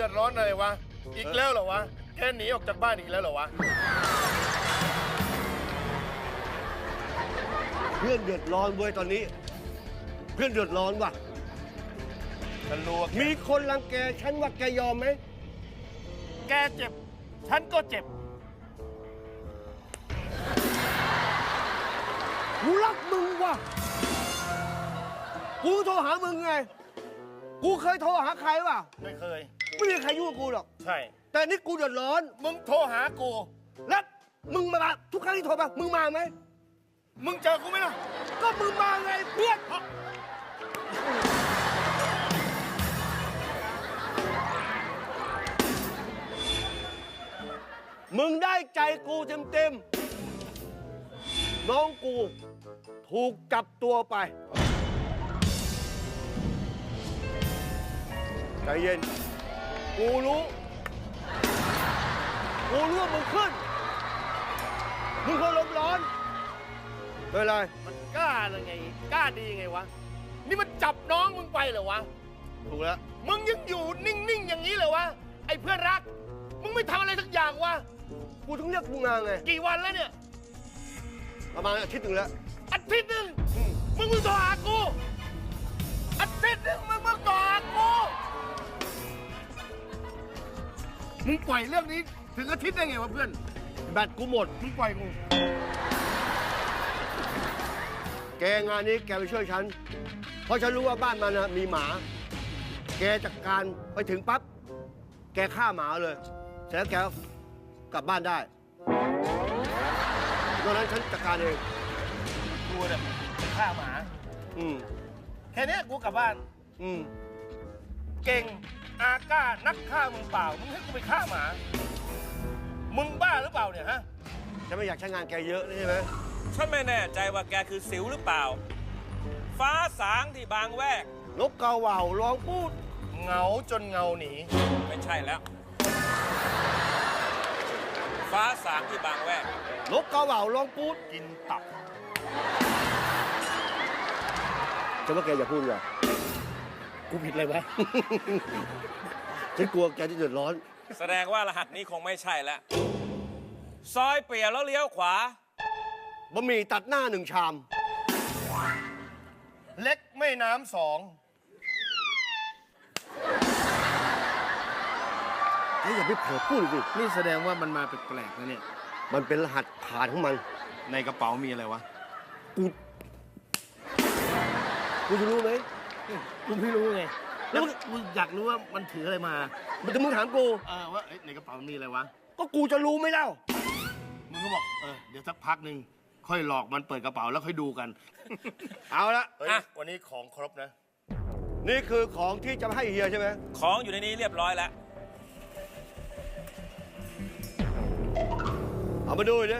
ดือดร้อนอะไรวะ อีกแล้วเหรอวะแกหนีออกจากบ้านอีกแล้วเหรอวะ เพื่อนเดือดร้อนเว้ยตอนนี้ เพื่อนเดือดร้อนว่ะ ฉันรู้ว่าแกมีคนรังแกฉันว่าแกยอมไหมแกเจ็บ ฉันก็เจ็บ กูรักมึงว่ะ กูโทรหามึงไง กูเคยโทรหาใครวะไม่เคย ไม่มีใครยุ่งกับกูหรอก ใช่ แต่นี่กูเดือดร้อน มึงโทรหากู แล้วมึงมา ทุกครั้งที่โทรมา มึงมาไหม มึงเจอกูไหมล่ะ ก็มึงมาไงเพื่อน มึงได้ใจกูเต็มๆ น้องกู ถูกจับตัวไป ใจเย็น กูรู้ กูรู้ว่ามึงขึ้น มึงคนลมณ์ร้อนไม่เป็นไรมันกล้าเลยไง กล้าดีไงวะ นี่มันจับน้องมึงไปเหรอวะ ถูกแล้ว มึงยังอยู่นิ่ง ๆ อย่างนี้เหรอวะ ไอ้เพื่อนรัก มึงไม่ทำอะไรสักอย่างวะ กูถึงเรียกมึงมาไง กี่วันแล้วเนี่ย ประมาณอาทิตย์หนึ่งแล้ว อาทิตย์หนึ่งมึงมึงโทรหากู เรื่องนี้ถึงอาทิตย์ได้ไงวะเพื่อน แบตกูหมดมึงปล่อยกู แกงานนี้แกไปช่วยฉัน เพราะฉันรู้ว่าบ้านมันนะมีหมา แกจัดการไปถึงปั๊บ แกฆ่าหมาเลย เสร็จแล้วแกก็กลับบ้านได้ตอนนั้นฉันจัดการเอง กูเนี่ยฆ่าหมา อืม แค่เนี้ยกูกลับบ้าน อืม เก่ง อาก้านักฆ่ามึงเปล่า มึงให้กูไปฆ่าหมา มึงบ้าหรือเปล่าเนี่ยฮะ ฉันไม่อยากใช้งานแกเยอะใช่ไหมฉันไม่แน่ใจว่าแกคือสิวหรือเปล่า ฟ้าสางที่บางแวก นกกาเหว่าร้องพูด เหงาจนเงาหนี ไม่ใช่แล้ว ฟ้าสางที่บางแวก นกกาเหว่าร้องพูด กินตับ ฉันว่าแกอย่าพูดเลย กูผิดอะไรวะ ฉันกลัวแกจะเดือดร้อน แสดงว่ารหัสนี้คงไม่ใช่แล้ว ซอยเปลี่ยวแล้วเลี้ยวขวา บะหมี่ตัดหน้าหนึ่งชาม เล็กไม่น้ำสองเฮ้ยอย่าไปเผลอพูดสินี่แสดงว่ามันมาแปลกๆนะเนี่ย มันเป็นรหัสผ่านของมัน ในกระเป๋ามีอะไรวะ กู กูจะรู้ไหม กูไม่รู้ไง แล้วกูอยากรู้ว่ามันถืออะไรมามันจะมึงถามกู เออว่าเอ้ยในกระเป๋ามีอะไรวะก็กูจะรู้ไหมเล่า มึงก็บอกเออเดี๋ยวสักพักหนึ่งค่อยหลอกมันเปิดกระเป๋าแล้วค่อยดูกัน เอาละเฮ้ยอะ วันนี้ของครบนะ นี่คือของที่จะให้เฮียใช่ไหมของอยู่ในนี้เรียบร้อยแล้วเอามาดูดิ